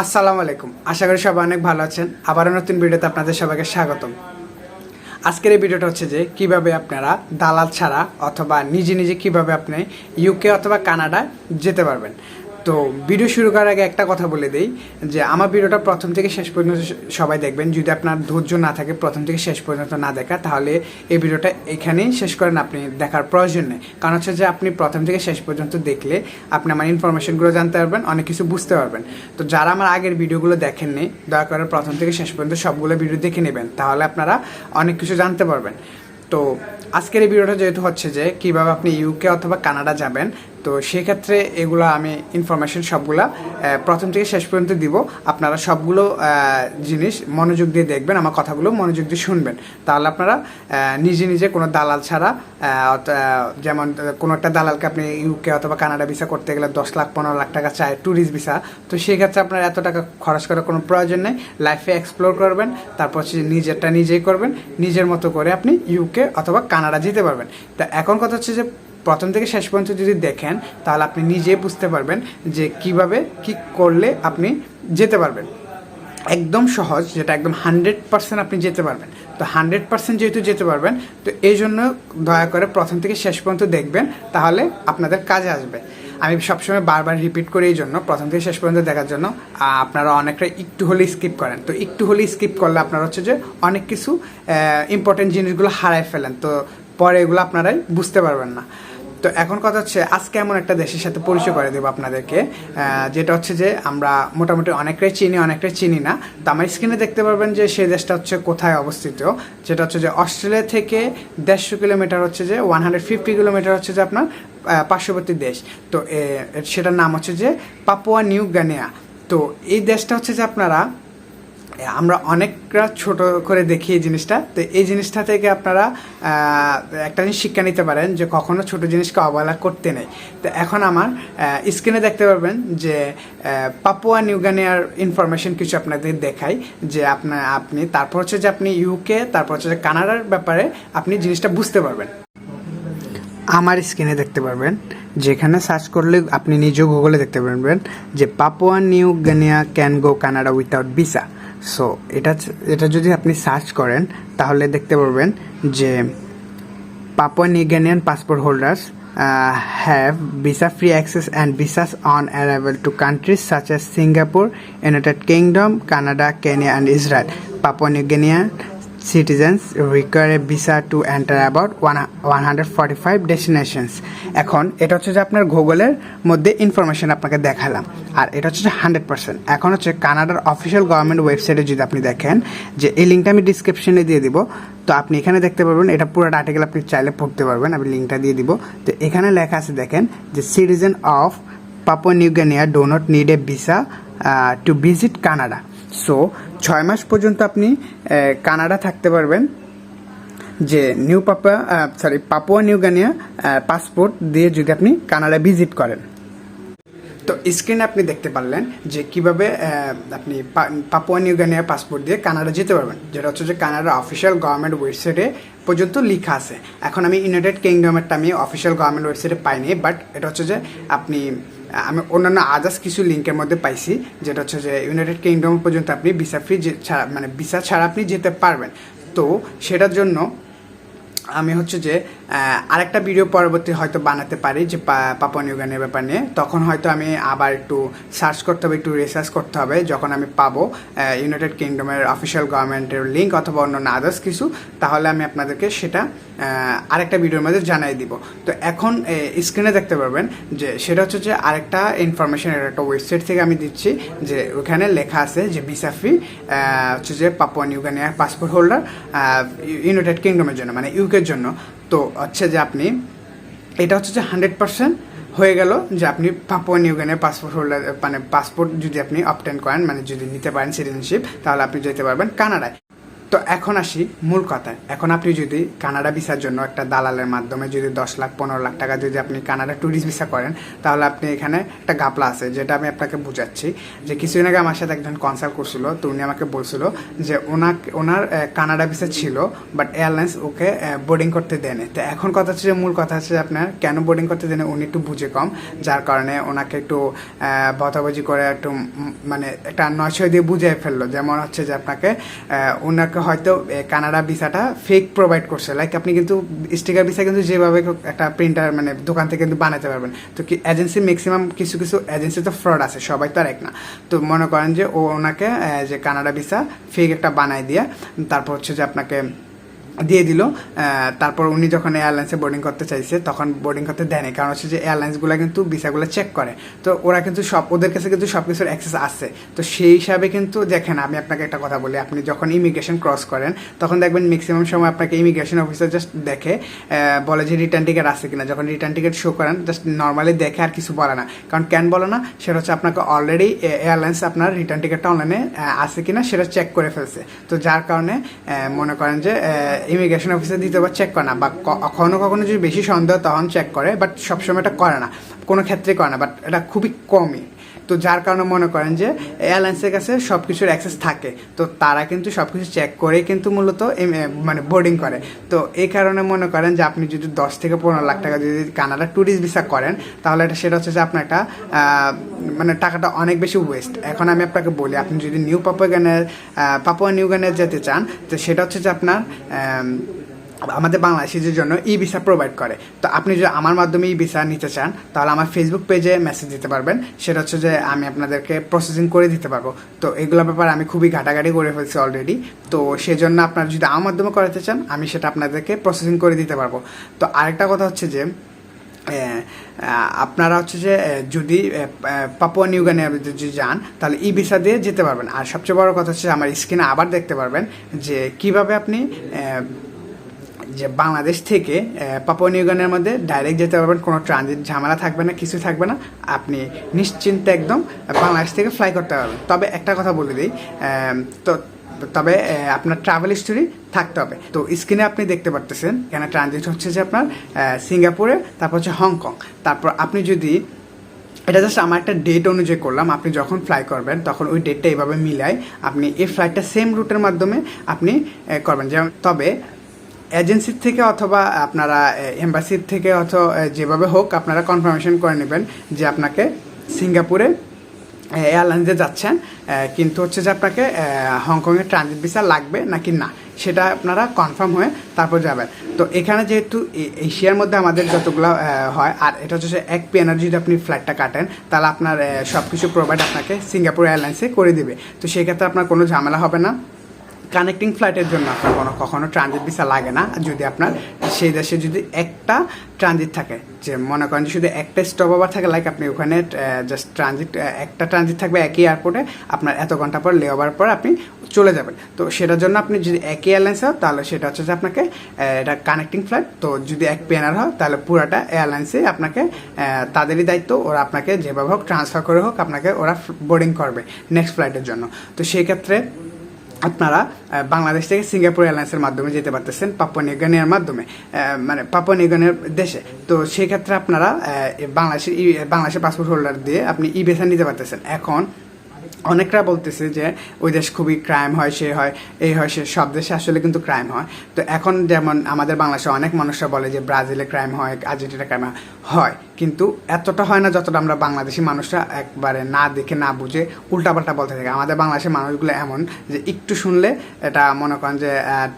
আসসালামু আলাইকুম। আশা করি সবাই অনেক ভালো আছেন। আবারও নতুন ভিডিওতে আপনাদের সবাইকে স্বাগতম। আজকের এই ভিডিওটা হচ্ছে যে, কীভাবে আপনারা দালাল ছাড়া অথবা নিজে নিজে কীভাবে আপনি ইউকে অথবা কানাডায় যেতে পারবেন। তো ভিডিও শুরু করার আগে একটা কথা বলে দেই, যে আমার ভিডিওটা প্রথম থেকে শেষ পর্যন্ত সবাই দেখবেন। যদি আপনার ধৈর্য না থাকে প্রথম থেকে শেষ পর্যন্ত না দেখা, তাহলে এই ভিডিওটা এখানেই শেষ করেন আপনি, দেখার প্রয়োজন নেই। কারণ হচ্ছে যে আপনি প্রথম থেকে শেষ পর্যন্ত দেখলে আপনি আমার ইনফরমেশনগুলো জানতে পারবেন, অনেক কিছু বুঝতে পারবেন। তো যারা আমার আগের ভিডিওগুলো দেখেননি, দয়া করে প্রথম থেকে শেষ পর্যন্ত সবগুলো ভিডিও দেখে নেবেন, তাহলে আপনারা অনেক কিছু জানতে পারবেন। তো আজকের এই ভিডিওটা যেহেতু হচ্ছে যে, কীভাবে আপনি ইউকে অথবা কানাডা যাবেন তো সেক্ষেত্রে এগুলো আমি ইনফরমেশন সবগুলা প্রথম থেকে শেষ পর্যন্ত দিব। আপনারা সবগুলো জিনিস মনোযোগ দিয়ে দেখবেন, আমার কথাগুলো মনোযোগ দিয়ে শুনবেন। তাহলে আপনারা নিজে নিজে কোনো দালাল ছাড়া যেমন কোনো একটা দালালকে আপনি ইউকে অথবা কানাডা ভিসা করতে গেলে দশ লাখ, পনেরো লাখ টাকা চায় ট্যুরিস্ট ভিসা তো সেক্ষেত্রে আপনার এত টাকা খরচ করার কোনো প্রয়োজন নেই। লাইফে এক্সপ্লোর করবেন, তারপর হচ্ছে নিজেরটা নিজেই করবেন, নিজের মতো করে আপনি ইউকে অথবা কানাডা যেতে পারবেন। তা এখন কথা হচ্ছে যে প্রথম থেকে শেষ পর্যন্ত যদি দেখেন, তাহলে আপনি নিজেই বুঝতে পারবেন যে কীভাবে কি করলে আপনি যেতে পারবেন। একদম সহজ, যেটা একদম হান্ড্রেড পার্সেন্ট আপনি যেতে পারবেন। তো হান্ড্রেড পার্সেন্ট যেহেতু যেতে পারবেন, তো এই জন্য দয়া করে প্রথম থেকে শেষ পর্যন্ত দেখবেন, তাহলে আপনাদের কাজে আসবে। আমি সবসময় বারবার রিপিট করি এই জন্য, প্রথম থেকে শেষ পর্যন্ত দেখার জন্য আপনারা অনেকটা একটু হলেই স্কিপ করেন। তো একটু হলেই স্কিপ করলে আপনারা হচ্ছে যে অনেক কিছু ইম্পর্টেন্ট জিনিসগুলো হারায় ফেলেন। তো পরে এগুলো আপনারাই বুঝতে পারবেন না। তো এখন কথা হচ্ছে, আজকে এমন একটা দেশের সাথে পরিচয় করে দেবো আপনাদেরকে যেটা হচ্ছে যে আমরা মোটামুটি অনেকটাই চিনি অনেকটাই চিনি না। তো আমার স্ক্রিনে দেখতে পারবেন যে সেই দেশটা হচ্ছে কোথায় অবস্থিত। যেটা হচ্ছে যে অস্ট্রেলিয়া থেকে দেড়শো কিলোমিটার হচ্ছে যে ওয়ান হান্ড্রেড ফিফটি কিলোমিটার হচ্ছে যে আপনার পার্শ্ববর্তী দেশ। তো সেটার নাম হচ্ছে যে পাপুয়া নিউ গানিয়া। তো এই দেশটা হচ্ছে যে আপনারা আমরা অনেকটা ছোট করে দেখি এই জিনিসটা। তো এই জিনিসটা থেকে আপনারা একটা জিনিস শিক্ষা নিতে পারেন যে কখনো ছোট জিনিসকে অবহেলা করতে নেই। তো এখন আমার স্ক্রিনে দেখতে পারবেন যে পাপুয়া নিউগানিয়ার ইনফরমেশন কিছু আপনাদের দেখাই যে আপনার আপনি, তারপর হচ্ছে যে আপনি ইউকে তারপর হচ্ছে যে কানাডার ব্যাপারে আপনি জিনিসটা বুঝতে পারবেন। আমার স্ক্রিনে দেখতে পারবেন যেখানে সার্চ করলে আপনি নিজেও গুগলে দেখতে পারবেন যে Papua New Guinea can go Canada without visa so এটা এটা যদি আপনি সার্চ করেন, তাহলে দেখতে পারবেন যে Papua ইগেনিয়ান Guinean passport holders have visa free access and visas on arrival to countries such as Singapore United Kingdom Canada Kenya and Israel Papua New Guinea citizens require a visa one enter about one- 145 destinations. এখন এটা হচ্ছে যে আপনার গুগলের মধ্যে information আপনাকে দেখালাম। আর এটা হচ্ছে হান্ড্রেড পার্সেন্ট এখন হচ্ছে কানাডার অফিসিয়াল গভর্নমেন্ট ওয়েবসাইটে যদি আপনি দেখেন, যে এই লিঙ্কটা আমি ডিসক্রিপশনে দিয়ে দিব, তো আপনি এখানে দেখতে পারবেন, এটা পুরো আর্টিকেল আপনি চাইলে পড়তে পারবেন, আমি লিঙ্কটা দিয়ে দিব। তো এখানে লেখা আছে, দেখেন, যে citizen of Papua New Guinea do not need a visa to visit Canada so ছয় মাস পর্যন্ত আপনি কানাডা থাকতে পারবেন। যে new Papua sorry Papua New Guinea passport দিয়ে যদি আপনি কানাডা ভিজিট করেন। তো স্ক্রিনে আপনি দেখতে পারলেন যে কীভাবে আপনি পাপুয়া নিউগানিয়া পাসপোর্ট দিয়ে কানাডা যেতে পারবেন। যেটা হচ্ছে যে কানাডার অফিসিয়াল গভর্নমেন্ট ওয়েবসাইটে পর্যন্ত লেখা আছে। এখন আমি ইউনাইটেড কিংডমেরটা আমি অফিসিয়াল গভর্নমেন্ট ওয়েবসাইটে পাইনি বাট এটা হচ্ছে যে আপনি আমি অন্যান্য আদার্স কিছু লিঙ্কের মধ্যে পাইছি, যেটা হচ্ছে যে ইউনাইটেড কিংডম পর্যন্ত আপনি ভিসা ফ্রি ছাড়া মানে ভিসা ছাড়া আপনি যেতে পারবেন। তো সেটার জন্য আমি হচ্ছে যে আরেকটা ভিডিও পরবর্তী হয়তো বানাতে পারি যে পা- পাপুয়া নিউগানের ব্যাপার নিয়ে। তখন হয়তো আমি আবার একটু সার্চ করতে হবে, একটু রিসার্চ করতে হবে যখন আমি পাবো ইউনাইটেড কিংডমের অফিসিয়াল গভর্নমেন্টের লিঙ্ক অথবা অন্য আদার্স কিছু, তাহলে আমি আপনাদেরকে সেটা আরেকটা ভিডিওর মধ্যে জানাই দিব। তো এখন স্ক্রিনে দেখতে পারবেন যে সেটা হচ্ছে যে আরেকটা ইনফরমেশন একটা ওয়েবসাইট থেকে আমি দিচ্ছি যে ওখানে লেখা আছে যে ভিসা ফ্রি হচ্ছে যে Papua New Guinea passport holder United কিংডমের জন্য মানে ইউকের জন্য। তো হচ্ছে যে আপনি, এটা হচ্ছে যে হান্ড্রেড পার্সেন্ট হয়ে গেল যে আপনি পাপুয়া নিউগেনের পাসপোর্ট হোল্ডার মানে পাসপোর্ট যদি আপনি অপটেন করেন মানে যদি নিতে পারেন সিটিজেনশিপ তাহলে আপনি যেতে পারবেন কানাডায়। তো এখন আসি মূল কথায়। এখন আপনি যদি কানাডা ভিসার জন্য একটা দালালের মাধ্যমে যদি দশ লাখ, পনেরো লাখ টাকা যদি আপনি কানাডা ট্যুরিস্ট ভিসা করেন, তাহলে আপনি এখানে একটা গাপলা আছে, যেটা আমি আপনাকে বুঝাচ্ছি। যে কিছুদিন আগে আমার সাথে একজন কনসাল্ট করছিল, তো উনি আমাকে বলছিল যে ওনাকে, ওনার কানাডা ভিসা ছিল বাট এয়ারলাইন্স ওকে বোর্ডিং করতে দেয়নি। তো এখন কথা হচ্ছে যে, মূল কথা হচ্ছে আপনার কেন বোর্ডিং করতে দেয়নি, উনি একটু বুঝে কম, যার কারণে ওনাকে একটু বতাবাজি করে একটু মানে একটা নয় দিয়ে বুঝিয়ে ফেলল। যেমন হচ্ছে যে আপনাকে ওনাকে হয়তো কানাডা ভিসাটা ফেক প্রোভাইড করছে। লাইক আপনি কিন্তু স্টিকার ভিসা কিন্তু যেভাবে একটা প্রিন্টার মানে দোকান থেকে কিন্তু বানাতে পারবেন। তো কি এজেন্সি ম্যাক্সিমাম কিছু কিছু এজেন্সি তো ফ্রড আছে, সবাই তো আর এক না। তো মনে করেন যে ও ওনাকে যে কানাডা ভিসা ফেক একটা বানায় দিয়ে, তারপর হচ্ছে যে আপনাকে দিয়ে দিল। তারপর উনি যখন এয়ারলাইন্সে বোর্ডিং করতে চাইছে, তখন বোর্ডিং করতে দেয়নি। কারণ হচ্ছে যে এয়ারলাইন্সগুলো কিন্তু ভিসাগুলো চেক করে। তো ওরা কিন্তু সব ওদের কাছে কিন্তু সব কিছুর অ্যাক্সেস আছে। তো সেই হিসাবে কিন্তু দেখেন, আমি আপনাকে একটা কথা বলি। আপনি যখন ইমিগ্রেশন ক্রস করেন, তখন দেখবেন ম্যাক্সিমাম সময় আপনাকে ইমিগ্রেশন অফিসার জাস্ট দেখে বলে যে রিটার্ন টিকিট আছে কিনা। যখন রিটার্ন টিকিট শো করেন জাস্ট নর্মালি দেখে আর কিছু বলে না। কারণ কেন বলে না? সেটা হচ্ছে আপনাকে অলরেডি এয়ারলাইন্স আপনার রিটার্ন টিকিটটা অনলাইনে আছে কিনা সেটা চেক করে ফেলছে। তো যার কারণে মনে করেন যে ইমিগ্রেশন অফিসে দিতে বা চেক করে না, বা কখনো কখনো যদি বেশি সন্দেহ তখন চেক করে বাট সবসময় এটা করে না, কোনো ক্ষেত্রে করে না বাট এটা খুবই কমই। তো যার কারণে মনে করেন যে এয়ারলাইন্সের কাছে সব কিছুর অ্যাক্সেস থাকে। তো তারা কিন্তু সব কিছু চেক করে কিন্তু মূলত মানে বোর্ডিং করে। তো এই কারণে মনে করেন যে আপনি যদি দশ থেকে পনেরো লাখ টাকা যদি কানাডা ট্যুরিস্ট ভিসা করেন, তাহলে এটা সেটা হচ্ছে যে আপনার একটা মানে টাকাটা অনেক বেশি ওয়েস্ট এখন আমি আপনাকে বলি, আপনি যদি নিউ পাপুয়াগানের পাপুয়া নিউ গানের যেতে চান, তো সেটা হচ্ছে যে আপনার আমাদের বাংলাদেশিদের জন্য ই ভিসা প্রোভাইড করে। তো আপনি যদি আমার মাধ্যমে ই ভিসা নিতে চান, তাহলে আমার ফেসবুক পেজে মেসেজ দিতে পারবেন। সেটা হচ্ছে যে আমি আপনাদেরকে প্রসেসিং করে দিতে পারব। তো এগুলোর ব্যাপারে আমি খুবই ঘাটাঘাটি করে ফেলছি অলরেডি তো সেজন্য আপনারা যদি আমার মাধ্যমে করাতে চান, আমি সেটা আপনাদেরকে প্রসেসিং করে দিতে পারব। তো আরেকটা কথা হচ্ছে যে আপনারা হচ্ছে যে যদি পাপুয়া নিউগানে যদি যান, তাহলে ই ভিসা দিয়ে যেতে পারবেন। আর সবচেয়ে বড় কথা হচ্ছে আমার স্ক্রিনে আবার দেখতে পারবেন যে কীভাবে আপনি যে বাংলাদেশ থেকে পাপুয়া মধ্যে ডাইরেক্ট যেতে পারবেন, কোনো ট্রানজিট ঝামেলা থাকবে না, কিছু থাকবে না। আপনি নিশ্চিন্তে একদম বাংলাদেশ থেকে ফ্লাই করতে পারবেন। তবে একটা কথা বলে দিই তো, তবে আপনার ট্রাভেল হিস্টোরি থাকতে হবে। তো স্ক্রিনে আপনি দেখতে পারতেছেন, এখানে ট্রানজিট হচ্ছে যে আপনার সিঙ্গাপুরে, তারপর হচ্ছে হংকং। তারপর আপনি যদি, এটা জাস্ট আমার একটা ডেট অনুযায়ী করলাম, আপনি যখন ফ্লাই করবেন, তখন ওই ডেটটা এইভাবে মিলায়, আপনি এই ফ্লাইটটা সেম রুটের মাধ্যমে আপনি করবেন। যেমন, তবে এজেন্সির থেকে অথবা আপনারা এম্বাসির থেকে অথবা যেভাবে হোক আপনারা কনফার্মেশন করে নেবেন যে আপনাকে সিঙ্গাপুরে এয়ারলাইন্সে যাচ্ছেন। কিন্তু হচ্ছে যে আপনাকে হংকংয়ের ট্রানজিট ভিসা লাগবে নাকি না, সেটা আপনারা কনফার্ম হয়ে তারপর যাবেন। তো এখানে যেহেতু এশিয়ার মধ্যে আমাদের যতগুলো হয়, আর এটা হচ্ছে এক পিএনআর যদি আপনি ফ্লাইটটা কাটেন, তাহলে আপনার সব কিছু প্রোভাইড আপনাকে সিঙ্গাপুর এয়ারলাইন্সে করে দিবে। তো সেক্ষেত্রে আপনার কোনো ঝামেলা হবে না। কানেক্টিং ফ্লাইটের জন্য আপনার কোনো কখনো ট্রানজিট ভিসা লাগে না। যদি আপনার সেই দেশে যদি একটা ট্রানজিট থাকে, যে মনে করেন শুধু একটা স্টপ ওভার থাকে লাইক আপনি ওখানে জাস্ট ট্রানজিট একটা ট্রানজিট থাকবে একই এয়ারপোর্টে আপনার এত ঘণ্টা পর লে ওভার পর আপনি চলে যাবেন। তো সেটার জন্য আপনি যদি একই এয়ারলাইন্স হয় তাহলে সেটা হচ্ছে যে আপনাকে এটা কানেক্টিং ফ্লাইট তো যদি এক পেনার হয়, তাহলে পুরাটা এয়ারলাইন্সে আপনাকে তাদেরই দায়িত্ব, ওরা আপনাকে যেভাবে হোক ট্রান্সফার করে হোক, আপনাকে ওরা বোর্ডিং করবে নেক্সট ফ্লাইটের জন্য। তো সেই ক্ষেত্রে আপনারা বাংলাদেশ থেকে সিঙ্গাপুর এয়ারলাইন্সের মাধ্যমে যেতে পারতেছেন পাপুয়া নিউগানিয়ার মাধ্যমে মানে পাপুয়া নিউগানিয়ার দেশে। তো সেই ক্ষেত্রে আপনারা বাংলাদেশের বাংলাদেশের পাসপোর্ট হোল্ডার দিয়ে আপনি ই ভিসা নিতে পারতেছেন। এখন অনেকরা বলতেছে যে, ওই দেশ খুবই ক্রাইম হয়, সে হয় এই হয়, সে সব দেশে আসলে কিন্তু ক্রাইম হয়। তো এখন যেমন আমাদের বাংলাদেশে অনেক মানুষরা বলে যে, ব্রাজিলে ক্রাইম হয় আর্জেন্টিনা ক্রাইম হয়। কিন্তু এতটা হয় না যতটা আমরা বাংলাদেশি মানুষরা একবারে না দেখে, না বুঝে উল্টাপাল্টা বলতে থাকে। আমাদের বাংলাদেশের মানুষগুলো এমন যে একটু শুনলে এটা মনে করেন যে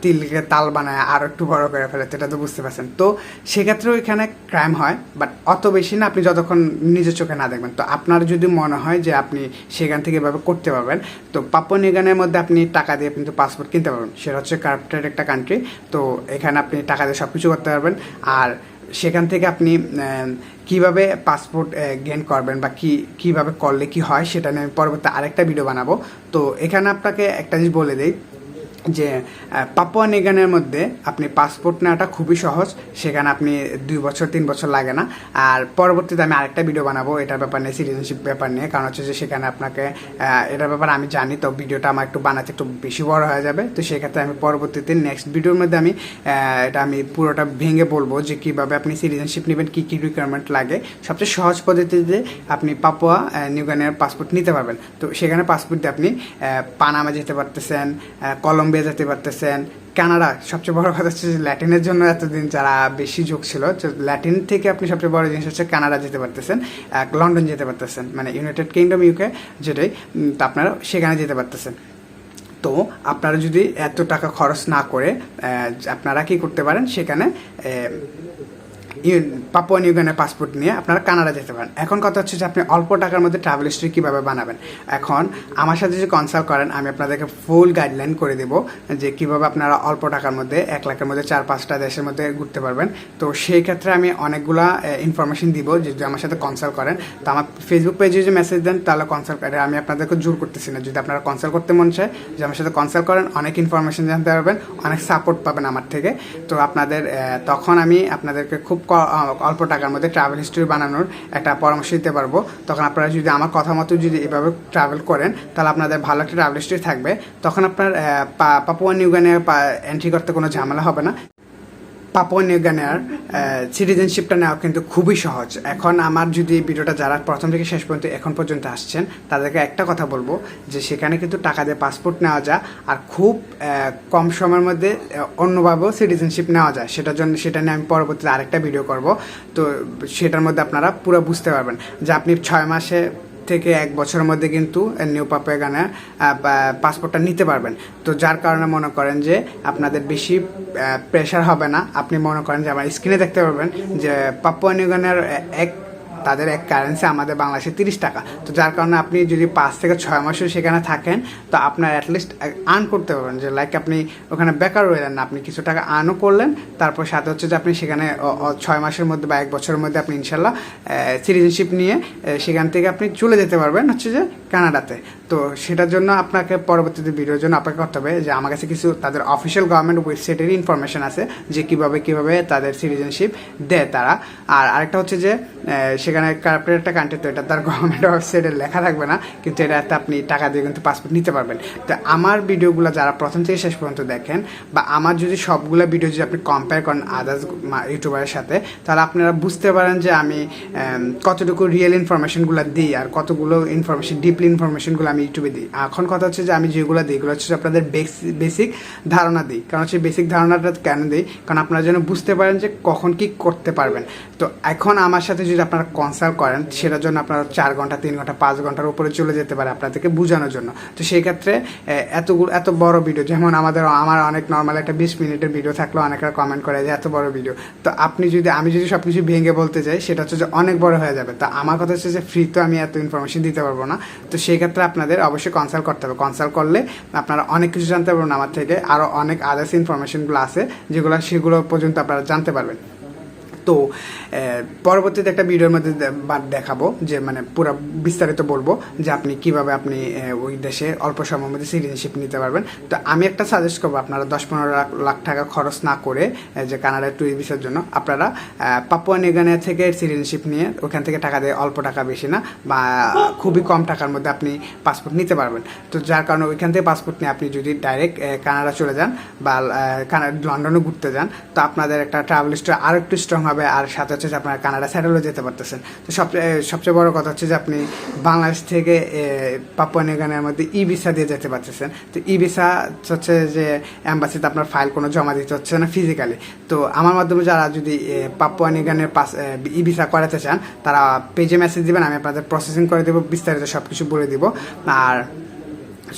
তিলকে তাল বানায় আর একটু বড় করে ফেলে এটা তো বুঝতে পারছেন। তো সেক্ষেত্রেও এখানে ক্রাইম হয় বাট অত বেশি না, আপনি যতক্ষণ নিজের চোখে না দেখবেন। তো আপনার যদি মনে হয় যে আপনি সেখান থেকে এভাবে করতে পারবেন, তো পাপ্পা নিগানের মধ্যে আপনি টাকা দিয়ে কিন্তু পাসপোর্ট কিনতে পারবেন। সেটা হচ্ছে কার্পটেড একটা কান্ট্রি তো এখানে আপনি টাকা দিয়ে সব কিছু করতে পারবেন। আর সেখান থেকে আপনি কীভাবে পাসপোর্ট গেন করবেন বা কি, কীভাবে করলে কি হয় সেটা নিয়ে আমি পরবর্তী আরেকটা ভিডিও বানাবো। তো এখানে আপনাকে একটা জিনিস বলে দিই। যে পাপুয়া নিগানের মধ্যে আপনি পাসপোর্ট নেওয়াটা খুবই সহজ। সেখানে আপনি দুই বছর তিন বছর লাগে না। আর পরবর্তীতে আমি আরেকটা ভিডিও বানাবো এটার ব্যাপার নিয়ে সিটিজেনশিপ ব্যাপার নিয়ে। কারণ হচ্ছে যে সেখানে আপনাকে এটার ব্যাপারে আমি জানি তো ভিডিওটা আমার একটু বানাতে একটু বেশি বড় হয়ে যাবে। তো সেক্ষেত্রে আমি পরবর্তীতে নেক্সট ভিডিওর মধ্যে আমি এটা আমি পুরোটা ভেঙে বলব যে কীভাবে আপনি সিটিজেনশিপ নেবেন কী কী রিকোয়ারমেন্ট লাগে। সবচেয়ে সহজ পদ্ধতিতে আপনি পাপুয়া নিউগানের পাসপোর্ট নিতে পারবেন। তো সেখানে পাসপোর্ট আপনি পানামা যেতে পারতেছেন আহ, যেতে পারতেছেন। কানাডা, সবচেয়ে বড় কথা হচ্ছে ল্যাটিনের জন্য এতদিন যারা বেশি যোগ ছিল ল্যাটিন থেকে আপনি সবচেয়ে বড় জিনিস হচ্ছে কানাডা যেতে পারতেছেন লন্ডন যেতে পারতেছেন মানে ইউনাইটেড কিংডম, ইউকে যেটাই তা আপনারা সেখানে যেতে পারতেছেন। তো আপনারা যদি এত টাকা খরচ না করে আপনারা কি করতে পারেন? সেখানে পাপুয়া নিউগানের পাসপোর্ট নিয়ে আপনারা কানাডা যেতে পারেন। এখন কথা হচ্ছে যে আপনি অল্প টাকার মধ্যে ট্রাভেল হিস্ট্রি কীভাবে বানাবেন। এখন আমার সাথে যদি কনসাল্ট করেন, আমি আপনাদেরকে ফুল গাইডলাইন করে দেব যে কীভাবে আপনারা অল্প টাকার মধ্যে, এক লাখের মধ্যে, চার পাঁচটা দেশের মধ্যে ঘুরতে পারবেন। তো সেই ক্ষেত্রে আমি অনেকগুলা ইনফরমেশন দিব যদি আমার সাথে কনসাল্ট করেন। তো আমার ফেসবুক পেজে যে মেসেজ দেন, তাহলে কনসাল্ট করে আমি আপনাদেরকে জোর করতেছি না। যদি আপনারা কনসাল্ট করতে মন চায়, যে আমার সাথে কনসাল্ট করেন, অনেক ইনফরমেশন জানতে পারবেন, অনেক সাপোর্ট পাবেন আমার থেকে। তো আপনাদের তখন আমি আপনাদেরকে খুব অল্প টাকার মধ্যে ট্রাভেল হিস্ট্রি বানানোর একটা পরামর্শ দিতে পারব। তখন আপনারা যদি আমার কথা মতো যদি এভাবে ট্রাভেল করেন, তাহলে আপনাদের ভালো একটা ট্রাভেল হিস্ট্রি থাকবে। তখন আপনার পাপুয়া নিউগানে এন্ট্রি করতে কোনো ঝামেলা হবে না। পাপুয়া নিউগানের সিটিজেনশিপটা নেওয়া কিন্তু খুবই সহজ। এখন আমার যদি ভিডিওটা যারা প্রথম থেকে শেষ পর্যন্ত এখন পর্যন্ত আসছেন, তাদেরকে একটা কথা বলব যে সেখানে কিন্তু টাকা দিয়ে পাসপোর্ট নেওয়া যায় আর খুব কম সময়ের মধ্যে অন্যভাবেও সিটিজেনশিপ নেওয়া যায়। সেটার জন্য সেটা নিয়ে আমি পরবর্তীতে আরেকটা ভিডিও করব। তো সেটার মধ্যে আপনারা পুরো বুঝতে পারবেন যে আপনি ছয় মাসে থেকে এক বছরের মধ্যে কিন্তু নিউ পাপুয়া গানে পাসপোর্টটা নিতে পারবেন। তো যার কারণে মনে করেন যে আপনাদের বেশি প্রেশার হবে না। আপনি মনে করেন যে আমার স্ক্রিনে দেখতে পারবেন যে পাপুয়া নিউ গানের এক তাদের এক কারেন্সি আমাদের বাংলাদেশে তিরিশ টাকা। তো যার কারণে আপনি যদি পাঁচ থেকে ছয় মাসও সেখানে থাকেন, তো আপনার অ্যাটলিস্ট আর্ন করতে পারবেন। যে লাইক আপনি ওখানে বেকার রইলেন না, আপনি কিছু টাকা আর্নও করলেন, তারপর সাথে হচ্ছে যে আপনি সেখানে ছয় মাসের মধ্যে বা এক বছরের মধ্যে আপনি ইনশাল্লাহ সিটিজেনশিপ নিয়ে সেখান থেকে আপনি চলে যেতে পারবেন হচ্ছে যে কানাডাতে। তো সেটার জন্য আপনাকে পরবর্তীতে ভিডিওর জন্য অপেক্ষা করতে হবে যে আমার কাছে কিছু তাদের অফিসিয়াল গভর্নমেন্ট ওয়েবসাইটের ইনফরমেশন আছে, যে কীভাবে কীভাবে তাদের সিটিজেনশিপ দেয় তারা। আর আরেকটা হচ্ছে যে সেখানে কার্পোরেট একটা কান্ট্রি তো এটা তার গভর্নমেন্ট ওয়েবসাইটে লেখা থাকবে না, কিন্তু এটাতে আপনি টাকা দিয়ে কিন্তু পাসপোর্ট নিতে পারবেন। তো আমার ভিডিওগুলো যারা প্রথম থেকে শেষ পর্যন্ত দেখেন, বা আমার যদি সবগুলো ভিডিও যদি আপনি কম্পেয়ার করেন আদার্স ইউটিউবারের সাথে, তাহলে আপনারা বুঝতে পারেন যে আমি কতটুকু রিয়েল ইনফরমেশনগুলো দিই আর কতগুলো ইনফরমেশন ডিপলি ইনফরমেশনগুলো আমি ইউটিউবে দিই। এখন কথা হচ্ছে যে আমি যেগুলো দিই, এগুলো হচ্ছে আপনাদের বেসিক ধারণা দিই। কারণ হচ্ছে বেসিক ধারণাটা কেন দিই? কারণ আপনারা যেন বুঝতে পারেন যে কখন কি করতে পারবেন। তো এখন আমার সাথে যদি আপনারা কনসাল্ট করেন, সেটার জন্য আপনারা চার ঘণ্টা, তিন ঘণ্টা, পাঁচ ঘণ্টার উপরে চলে যেতে পারে আপনাদেরকে বোঝানোর জন্য। তো সেই ক্ষেত্রে এতগুলো, এত বড় ভিডিও যেমন আমাদের, আমার অনেক নর্মাল একটা বিশ মিনিটের ভিডিও থাকলেও অনেকেরা কমেন্ট করে যে, এত বড় ভিডিও তো আপনি যদি, আমি যদি সব কিছু ভেঙে বলতে যাই, সেটা হচ্ছে যে, অনেক বড় হয়ে যাবে। তো আমার কথা হচ্ছে যে ফ্রি তো আমি এত ইনফরমেশন দিতে পারব না। তো সেই ক্ষেত্রে আপনাদের অবশ্যই কনসাল্ট করতে হবে। কনসাল্ট করলে আপনারা অনেক কিছু জানতে পারবেন আমার থেকে। আরও অনেক আদার্স ইনফরমেশনগুলো আছে, যেগুলো, সেগুলো পর্যন্ত আপনারা জানতে পারবেন। তো পরবর্তীতে একটা ভিডিওর মধ্যে দে- বা- দেখাবো যে মানে পুরো বিস্তারিত বলব যে আপনি কীভাবে আপনি ওই দেশে অল্প সময়ের মধ্যে সিটিজেনশিপ নিতে পারবেন। তো আমি একটা সাজেস্ট করব আপনারা দশ পনেরো লাখ টাকা খরচ না করে যে কানাডার ট্যুরিস্ট ভিসার জন্য আপনারা পাপুয়া নিউগানে থেকে সিটিজেনশিপ নিয়ে ওখান থেকে টাকা দিয়ে অল্প টাকা বেশি না বা খুবই কম টাকার মধ্যে আপনি পাসপোর্ট নিতে পারবেন। তো যার কারণে ওইখান থেকে পাসপোর্ট নিয়ে আপনি যদি ডাইরেক্ট কানাডা চলে যান বা আহ, কানা- লন্ডনে ঘুরতে যান তো আপনাদের একটা ট্রাভেল হিস্ট্রি আরও একটু স্ট্রং হবে আর সাথে হচ্ছে যে আপনারা কানাডা সেটেলও যেতে পারতেছেন। তো সবচেয়ে সবচেয়ে বড় কথা হচ্ছে যে আপনি বাংলাদেশ থেকে পাপুয়া নিউগানের মধ্যে ই ভিসা দিয়ে যেতে পারতেছেন। তো ই ভিসা হচ্ছে যে অ্যাম্বাসিতে আপনার ফাইল কোনো জমা দিতে হচ্ছে না ফিজিক্যালি তো আমার মাধ্যমে যারা যদি পাপুয়া নিউগানের পাস ই ভিসা করাতে চান, তারা পেজে মেসেজ দিবেন, আমি আপনাদের প্রসেসিং করে দেবো, বিস্তারিত সব কিছু বলে দিব। আর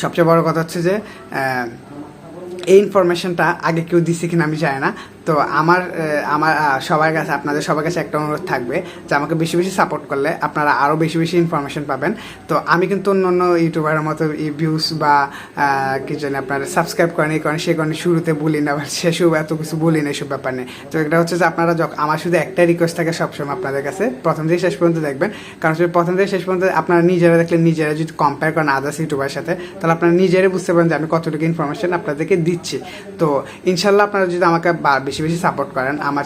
সবচেয়ে বড় কথা হচ্ছে যে এই ইনফরমেশনটা আগে কেউ দিচ্ছে কিনা আমি জানি না। তো আমার আমার সবার কাছে, আপনাদের সবার কাছে একটা অনুরোধ থাকবে যে আমাকে বেশি বেশি সাপোর্ট করলে আপনারা আরও বেশি বেশি ইনফরমেশন পাবেন। তো আমি কিন্তু অন্য অন্য ইউটিউবারের মতো ভিউস বা কি জানি আপনারা সাবস্ক্রাইব করেন, এই করেন সে কারণে শুরুতে বলি না বা শেষেও এত কিছু বলি না এসব ব্যাপার নেই তো এটা হচ্ছে যে আপনারা যখন আমার শুধু একটাই রিকোয়েস্ট থাকে সবসময় আপনাদের কাছে। প্রথম থেকে শেষ পর্যন্ত দেখবেন। কারণ প্রথম থেকে শেষ পর্যন্ত আপনারা নিজেরা দেখলে নিজেরা যদি কম্পেয়ার করেন আদার্স ইউটিউবের সাথে, তাহলে আপনারা নিজেরাই বুঝতে পারেন যে আমি কতটুকু ইনফরমেশন আপনাদেরকে দিচ্ছি। তো ইনশাল্লাহ আপনারা যদি আমাকে বেশি বেশি সাপোর্ট করেন। আমার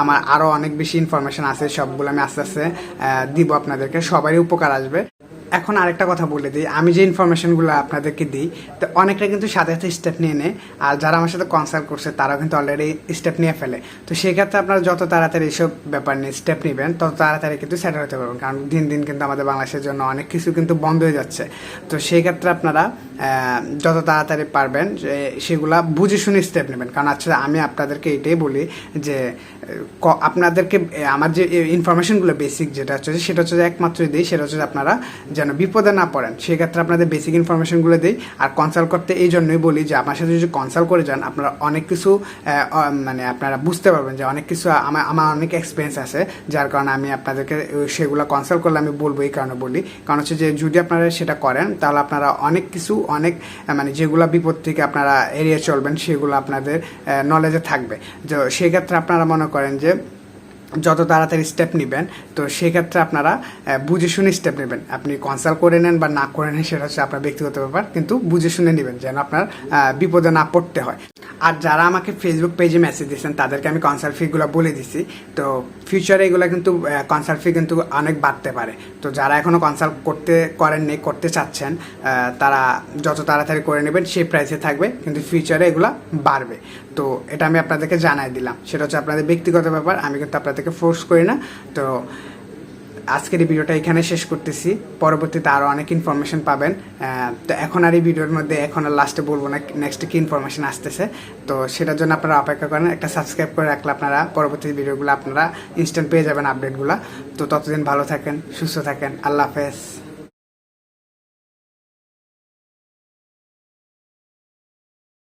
আমার আরও অনেক বেশি ইনফরমেশন আছে, সবগুলো আমি আস্তে আস্তে দিব আপনাদেরকে। সবারই উপকার আসবে। এখন আরেকটা কথা বলে দিই। আমি যে ইনফরমেশনগুলো আপনাদেরকে দিই, তো অনেকটা কিন্তু সাথে সাথে স্টেপ নিয়ে নেয়। আর যারা আমার সাথে কনসাল্ট করছে, তারাও কিন্তু অলরেডি স্টেপ নিয়ে ফেলে। তো সেক্ষেত্রে আপনারা যত তাড়াতাড়ি এইসব ব্যাপার নিয়ে স্টেপ নেবেন, তত তাড়াতাড়ি কিন্তু সেটেল হতে পারবেন। কারণ দিন দিন কিন্তু আমাদের বাংলাদেশের জন্য অনেক কিছু কিন্তু বন্ধ হয়ে যাচ্ছে। তো সেই ক্ষেত্রে আপনারা যত তাড়াতাড়ি পারবেন সেগুলা বুঝে শুনে স্টেপ নেবেন। কারণ আচ্ছা আমি আপনাদেরকে এটাই বলি যে আপনাদেরকে আমার যে ইনফরমেশনগুলো বেসিক যেটা হচ্ছে, সেটা হচ্ছে যে একমাত্র দিই, সেটা হচ্ছে আপনারা যে যেন বিপদে না পড়েন, সেক্ষেত্রে আপনাদের বেসিক ইনফরমেশনগুলো দিই। আর কনসাল্ট করতে এই জন্যই বলি যে আমার সাথে যদি কনসাল্ট করে যান, আপনারা অনেক কিছু মানে আপনারা বুঝতে পারবেন যে, অনেক কিছু আমার আমার অনেক এক্সপিরিয়েন্স আছে, যার কারণে আমি আপনাদেরকে সেগুলো কনসাল্ট করলে আমি বলব এই কারণে বলি। কারণ হচ্ছে যে, যদি আপনারা সেটা করেন, তাহলে আপনারা অনেক কিছু, অনেক মানে যেগুলো বিপদ থেকে আপনারা এড়িয়ে চলবেন, সেগুলো আপনাদের নলেজে থাকবে। তো সেক্ষেত্রে আপনারা মনে করেন যে যত তাড়াতাড়ি স্টেপ নেবেন, তো সেক্ষেত্রে আপনারা বুঝে শুনে স্টেপ নেবেন। আপনি কনসাল্ট করে নেন বা না করে নেন, সেটা হচ্ছে আপনার ব্যক্তিগত ব্যাপার, কিন্তু বুঝে শুনে নেবেন যেন আপনার বিপদে না পড়তে হয়। আর যারা আমাকে ফেসবুক পেজে মেসেজ দিয়েছেন, তাদেরকে আমি কনসাল্ট ফিগুলো বলে দিছি। তো ফিউচারে এগুলো কিন্তু কনসাল্ট ফি কিন্তু অনেক বাড়তে পারে। তো যারা এখনও কনসাল্ট করতে করেননি করতে চাচ্ছেন তারা যত তাড়াতাড়ি করে নেবেন, সেই প্রাইসে থাকবে, কিন্তু ফিউচারে এগুলো বাড়বে। তো এটা আমি আপনাদেরকে জানাই দিলাম। সেটা হচ্ছে আপনাদের ব্যক্তিগত ব্যাপার, আমি কিন্তু আপনাদেরকে ফোর্স করি না। তো আজকের এই ভিডিওটা এখানে শেষ করতেছি। পরবর্তীতে আরও অনেক ইনফরমেশন পাবেন। তো এখন আর এই ভিডিওর মধ্যে এখন আর লাস্টে বলব না নেক্সট কী ইনফরমেশন আসতেছে। তো সেটার জন্য আপনারা অপেক্ষা করেন। একটা সাবস্ক্রাইব করে রাখলে আপনারা পরবর্তী ভিডিওগুলো আপনারা ইনস্ট্যান্ট পেয়ে যাবেন আপডেটগুলো তো ততদিন ভালো থাকেন, সুস্থ থাকেন। আল্লাহ হাফেজ।